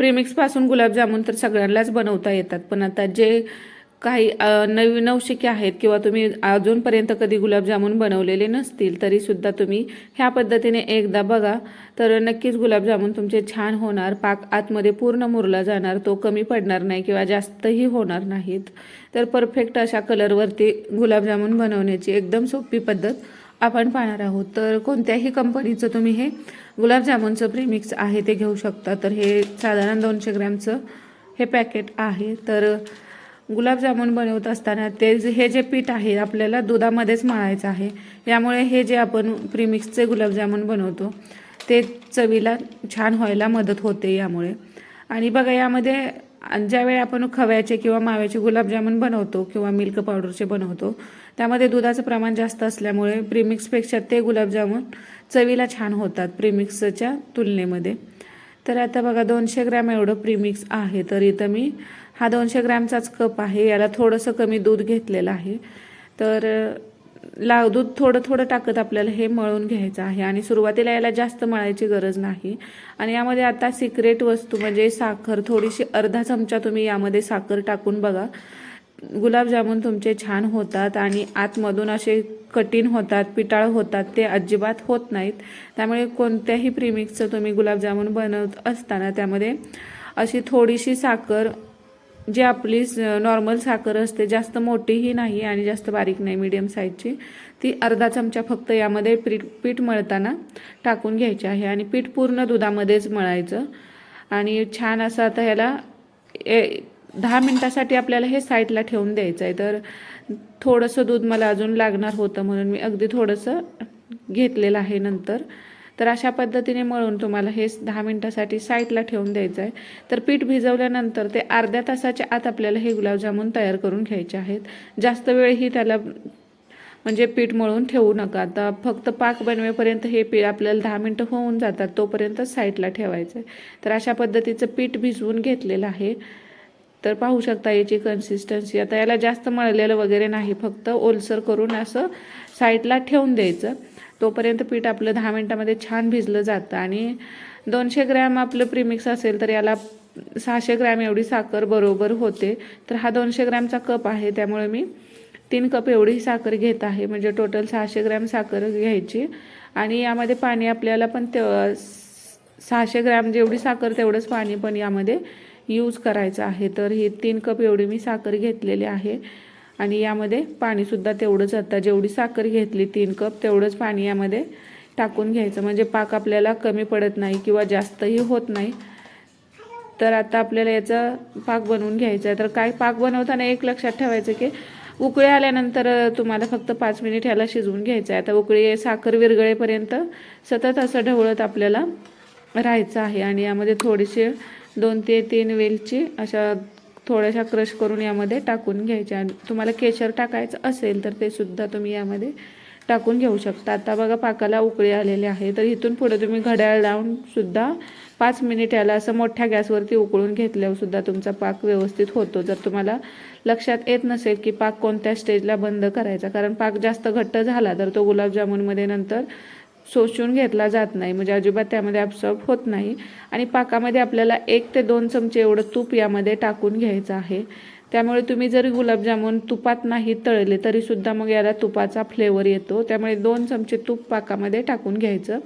प्रेमिक्सपासून गुलाबजामुन तर सगळ्यांनाच बनवता येतात. पण आता जे काही अ, नवीन नवशिके आहेत किंवा तुम्ही अजूनपर्यंत कधी गुलाबजामुन बनवलेले नसतील तरीसुद्धा तुम्ही ह्या पद्धतीने एकदा बघा. तर नक्कीच गुलाबजामुन तुमचे छान होणार. पाक आतमध्ये पूर्ण मुरला जाणार. तो कमी पडणार नाही किंवा जास्तही होणार नाहीत. तर परफेक्ट अशा कलरवरती गुलाबजामुन बनवण्याची एकदम सोपी पद्धत. आपण पाहणार आहोत. तर कोणत्याही कंपनीचं तुम्ही हे गुलाबजामुनचं प्रीमिक्स आहे ते घेऊ शकता. तर हे साधारण दोनशे ग्रॅमचं हे पॅकेट आहे. तर गुलाबजामुन बनवत असताना ते जे- हे जे पीठ आहे आपल्याला दुधामध्येच मळायचं आहे. यामुळे हे जे आपण प्रीमिक्सचे गुलाबजामुन बनवतो ते चवीला छान व्हायला मदत होते यामुळे. आणि बघा यामध्ये ज्यावेळी आपण खव्याचे किंवा माव्याचे गुलाबजामुन बनवतो किंवा मिल्क पावडरचे बनवतो त्यामध्ये दुधाचं प्रमाण जास्त असल्यामुळे प्रीमिक्सपेक्षा ते गुलाबजामुन चवीला छान होतात प्रीमिक्सच्या तुलनेमध्ये. तर आता बघा दोनशे ग्रॅम एवढं प्रीमिक्स आहे. तर इथं मी हा दोनशे ग्रॅमचाच कप आहे. याला थोडंसं कमी दूध घेतलेलं आहे. तर ला दूध थोडं थोडं टाकत आपल्याला हे मळून घ्यायचं आहे. आणि सुरुवातीला याला जास्त मळायची गरज नाही. आणि यामध्ये आता सिक्रेट वस्तू म्हणजे साखर थोडीशी अर्धा चमचा तुम्ही यामध्ये साखर टाकून बघा. गुलाबजामुन तुमचे छान होतात आणि आतमधून असे कठीण होतात पिटाळ होतात ते अजिबात होत नाहीत. त्यामुळे कोणत्याही प्रीमिक्सचं तुम्ही गुलाबजामुन बनवत असताना त्यामध्ये अशी थोडीशी साखर जी आपली नॉर्मल साखर असते जास्त मोठीही नाही आणि जास्त बारीक नाही मीडियम साईजची ती अर्धा चमचा फक्त यामध्ये पीठ पीठ मळताना टाकून घ्यायची आहे आणि पीठ पूर्ण दुधामध्येच मळायचं. आणि छान असं आता ह्याला ए दहा मिनटासाठी आपल्याला हे साईडला ठेवून द्यायचं आहे तर थोडंसं दूध मला अजून लागणार होतं म्हणून मी अगदी थोडंसं घेतलेलं आहे नंतर. तर अशा पद्धतीने मळून तुम्हाला हे दहा मिनटासाठी साईडला ठेवून द्यायचं आहे तर पीठ भिजवल्यानंतर ते अर्ध्या तासाच्या आत आपल्याला हे गुलाबजामुन तयार करून घ्यायचे आहेत. जास्त वेळही त्याला म्हणजे पीठ मळून ठेवू नका. आता फक्त पाक बनवेपर्यंत हे पीठ आपल्याला दहा मिनटं होऊन जातात तोपर्यंत साईडला ठेवायचं आहे तर अशा पद्धतीचं पीठ भिजवून घेतलेलं आहे. तर पाहू शकता याची कन्सिस्टन्सी आता याला जास्त मळलेलं वगैरे नाही फक्त ओलसर करून असं साईडला ठेवून द्यायचं. तोपर्यंत पीठ आपलं दहा मिनटामध्ये छान भिजलं जातं आणि दोनशे ग्रॅम आपलं प्रीमिक्स असेल तर याला सहाशे ग्रॅम एवढी साखर बरोबर होते. तर हा दोनशे ग्रॅमचा कप आहे त्यामुळे मी तीन कप एवढी साखर घेत आहे. म्हणजे टोटल सहाशे ग्रॅम साखर घ्यायची. आणि यामध्ये पाणी आपल्याला पण ते सहाशे ग्रॅम जेवढी साखर तेवढंच पाणी पण यामध्ये यूज करायचं आहे. तर ही तीन कप एवढी मी साखर घेतलेली आहे. आणि यामध्ये पाणीसुद्धा तेवढंच आता जेवढी साखर घेतली तीन कप तेवढंच पाणी यामध्ये टाकून घ्यायचं. म्हणजे पाक आपल्याला कमी पडत नाही किंवा जास्तही होत नाही. तर आता आपल्याला याचा पाक बनवून घ्यायचा आहे. तर काय पाक बनवताना एक लक्षात ठेवायचं की उकळी आल्यानंतर तुम्हाला फक्त पाच मिनिट ह्याला शिजवून घ्यायचं आहे. आता उकळी साखर विरगळेपर्यंत सतत असं ढवळत आपल्याला राहायचं आहे. आणि यामध्ये थोडीशी दोन ते तीन वेलची अशा थोड्याशा क्रश करून यामध्ये टाकून घ्यायच्या आणि तुम्हाला केशर टाकायचं असेल तर ते सुद्धा तुम्ही यामध्ये टाकून घेऊ शकता. आता बघा पाकाला उकळी आलेली आहे. तर इथून पुढे तुम्ही घड्याळ लावून सुद्धा पाच मिनिट याला असं मोठ्या गॅसवरती उकळून घेतल्यावर सुद्धा तुमचा पाक व्यवस्थित होतो. जर तुम्हाला लक्षात येत नसेल की पाक कोणत्या स्टेजला बंद करायचा. कारण पाक जास्त घट्ट झाला तर तो गुलाबजामुनमध्ये नंतर शोषून घेतला जात नाही. म्हणजे अजिबात त्यामध्ये ॲब्सॉर्ब होत नाही. आणि पाकामध्ये आपल्याला एक ते दोन चमचे एवढं तूप यामध्ये टाकून घ्यायचं आहे. त्यामुळे तुम्ही जरी गुलाबजामुन तुपात नाही तळले तरीसुद्धा मग याला तुपाचा फ्लेवर येतो. त्यामुळे दोन चमचे तूप पाकामध्ये टाकून घ्यायचं.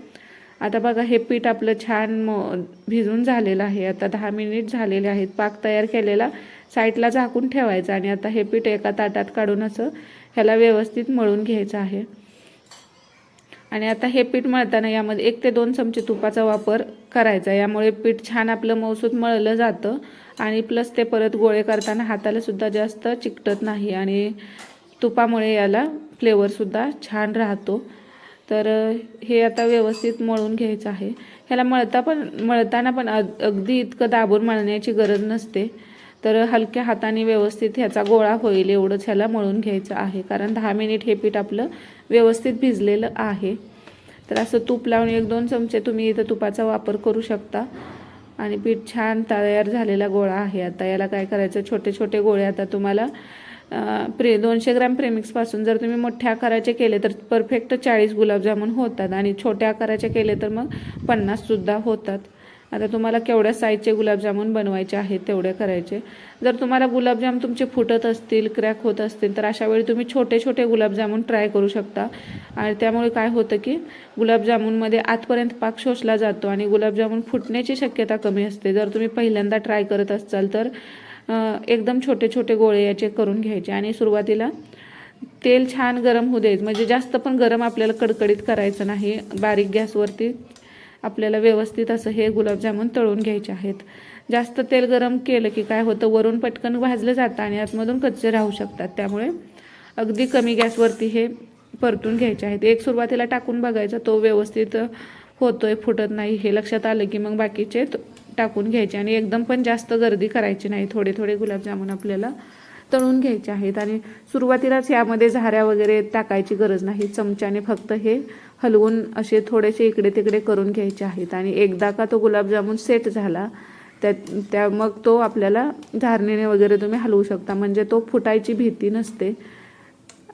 आता बघा हे पीठ आपलं छान म भिजून झालेलं आहे. आता दहा मिनिट झालेले आहेत. पाक तयार केलेला साईडला झाकून ठेवायचं आणि आता हे पीठ एका ताटात काढून असं ह्याला व्यवस्थित मळून घ्यायचं आहे. आणि आता हे पीठ मळताना यामध्ये एक ते दोन चमचे तुपाचा वापर करायचा. यामुळे पीठ छान आपलं मौसूद मळलं जातं आणि प्लस ते परत गोळे करताना हातालासुद्धा जास्त चिकटत नाही आणि तुपामुळे याला फ्लेवरसुद्धा छान राहतो. तर हे आता व्यवस्थित मळून घ्यायचं आहे. ह्याला मळता पण मळताना पण अग अगदी इतकं दाबून मळण्याची गरज नसते. तर हलक्या हाताने व्यवस्थित ह्याचा गोळा होईल एवढंच ह्याला मळून घ्यायचं आहे. कारण दहा मिनिट हे पीठ आपलं व्यवस्थित भिजलेलं आहे. तर असं तूप लावून एक दोन चमचे तुम्ही इथं तुपाचा वापर करू शकता. आणि पीठ छान तयार झालेला गोळा आहे. आता याला काय करायचं? छोटे छोटे गोळे आता तुम्हाला प्रे दोनशे ग्रॅम प्रेमिक्सपासून जर तुम्ही मोठ्या आकाराचे केले तर परफेक्ट चाळीस गुलाबजामुन होतात. आणि छोट्या आकाराचे केले तर मग पन्नाससुद्धा होतात. आता तुम्हाला केवढ्या साईजचे गुलाबजामुन बनवायचे आहेत तेवढे करायचे. जर तुम्हाला गुलाबजाम तुमचे फुटत असतील क्रॅक होत असतील तर अशा वेळी तुम्ही छोटे छोटे गुलाबजामुन ट्राय करू शकता. आणि त्यामुळे काय होतं की गुलाबजामुनमध्ये आतपर्यंत पाक शोषला जातो आणि गुलाबजामुन फुटण्याची शक्यता कमी असते. जर तुम्ही पहिल्यांदा ट्राय करत असाल तर एकदम छोटे छोटे गोळे याचे करून घ्यायचे. आणि सुरुवातीला तेल छान गरम होऊ द्यायचं. म्हणजे जास्त पण गरम आपल्याला कडकडीत करायचं नाही. बारीक गॅसवरती आपल्याला व्यवस्थित असं हे गुलाबजामुन तळून घ्यायचे आहेत. जास्त तेल गरम केलं की काय होतं वरून पटकन भाजलं जातं आणि आतमधून कच्चे राहू शकतात. त्यामुळे अगदी कमी गॅसवरती हे परतून घ्यायचे आहेत. एक सुरुवातीला टाकून बघायचा तो व्यवस्थित होतोय फुटत नाही हे लक्षात आलं की मग बाकीचे टाकून घ्यायचे आणि एकदम पण जास्त गर्दी करायची नाही. थोडे थोडे गुलाबजामुन आपल्याला तळून घ्यायचे आहेत आणि सुरुवातीलाच यामध्ये झाऱ्या वगैरे टाकायची गरज नाही. चमच्याने फक्त हे हलवून असे थोडेसे इकडे तिकडे करून घ्यायचे आहेत. आणि एकदा का तो गुलाबजामुन सेट झाला त्या त्या मग तो आपल्याला धारणीने वगैरे तुम्ही हलवू शकता. म्हणजे तो फुटायची भीती नसते.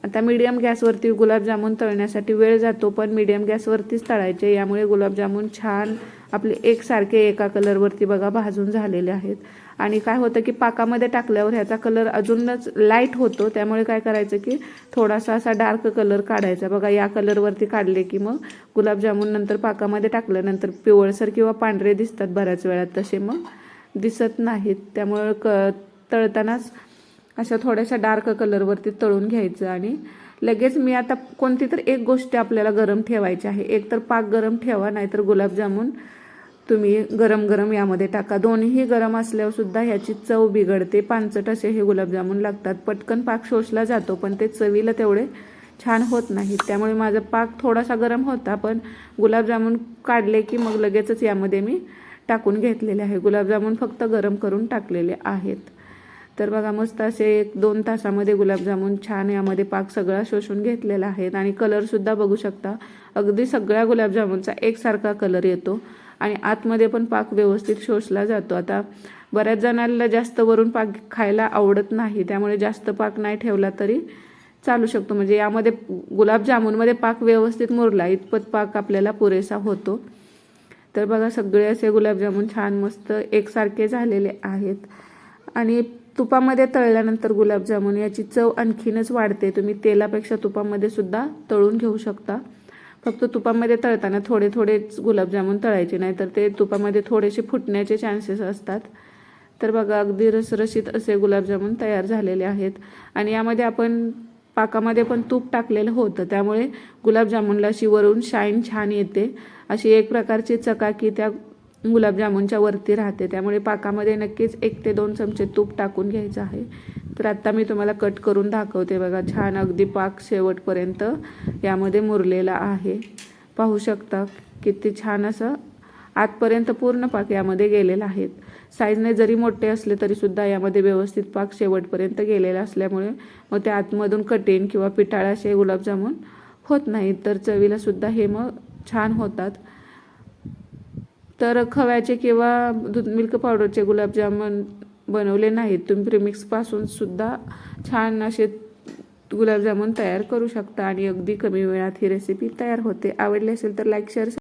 आता मीडियम गॅसवरती गुलाबजामुन तळण्यासाठी वेळ जातो पण मीडियम गॅसवरतीच तळायचे. यामुळे गुलाबजामुन छान आपले एकसारखे एका कलरवरती बघा भाजून झालेले आहेत. आणि काय होतं की पाकामध्ये टाकल्यावर ह्याचा कलर अजूनच लाइट होतो. त्यामुळे काय करायचं की थोडासा असा डार्क कलर काढायचा. बघा या कलरवरती काढले की मग गुलाबजामुन नंतर पाकामध्ये टाकल्यानंतर पिवळसर किंवा पांढरे दिसतात बऱ्याच वेळात तसे मग दिसत नाहीत. त्यामुळे क तळतानाच अशा थोड्याशा डार्क कलरवरती तळून घ्यायचं. आणि लगेच मी आता कोणती तर एक गोष्ट आपल्याला गरम ठेवायची आहे. एक तर पाक गरम ठेवा नाहीतर गुलाबजामुन तुम्ही गरम गरम यामध्ये टाका. दोन्हीही गरम असल्यावर सुद्धा ह्याची चव बिघडते. पानचट असे हे गुलाबजामुन लागतात. पटकन पाक शोषला जातो पण ते चवीला तेवढे छान होत नाहीत. त्यामुळे माझा पाक थोडासा गरम होता पण गुलाबजामुन काढले की मग लगेचच यामध्ये मी टाकून घेतलेले आहे. गुलाबजामुन फक्त गरम करून टाकलेले आहेत. तर बघा मस्त असे एक दोन तासामध्ये गुलाबजामुन छान यामध्ये पाक सगळा शोषून घेतलेला आहे. आणि कलरसुद्धा बघू शकता. अगदी सगळ्या गुलाबजामुनचा एकसारखा कलर येतो. आणि आतमध्ये पण पाक व्यवस्थित शोषला जातो. आता बऱ्याच जणांना जास्त वरून पाक खायला आवडत नाही त्यामुळे जास्त पाक नाही ठेवला तरी चालू शकतो. म्हणजे यामध्ये गुलाबजामुनमध्ये पाक व्यवस्थित मुरला इतपत पाक आपल्याला पुरेसा होतो. तर बघा सगळे असे गुलाबजामुन छान मस्त एकसारखे झालेले आहेत. आणि तुपामध्ये तळल्यानंतर गुलाबजामुन याची चव आणखीनच वाढते. तुम्ही तेलापेक्षा तुपामध्ये सुद्धा तळून घेऊ शकता. फक्त तुपामध्ये तळताना थोडे थोडेच गुलाबजामुन तळायचे नाही तर ते तुपामध्ये थोडेसे फुटण्याचे चान्सेस असतात. तर बघा अगदी रसरशीत असे गुलाबजामुन तयार झालेले आहेत. आणि यामध्ये आपण पाकामध्ये पण तूप टाकलेलं होतं. त्यामुळे गुलाबजामुनला अशी वरून शाईन छान येते. अशी एक प्रकारची चकाकी त्या गुलाबजामुनच्या वरती राहते. त्यामुळे पाकामध्ये नक्कीच एक ते दोन चमचे तूप टाकून घ्यायचं आहे. तर आत्ता मी तुम्हाला कट करून दाखवते बघा. छान अगदी पाक शेवटपर्यंत यामध्ये मुरलेला आहे. पाहू शकता किती छान असं आतपर्यंत पूर्ण पाक यामध्ये गेलेला आहेत साईजने जरी मोठे असले तरीसुद्धा यामध्ये व्यवस्थित पाक शेवटपर्यंत गेलेला असल्यामुळे मग ते आतमधून कठीण किंवा पिठाळाशे असे गुलाबजामुन होत नाहीत. तर चवीलासुद्धा हे मग छान होतात. तर खव्याचे किंवा दूध मिल्क पावडरचे गुलाबजामुन बनवले नाहीत. तुम्ही प्रिमिक्सपासून सुद्धा छान असे गुलाबजामुन तयार करू शकता आणि अगदी कमी वेळात ही रेसिपी तयार होते. आवडली असेल तर लाईक शेअर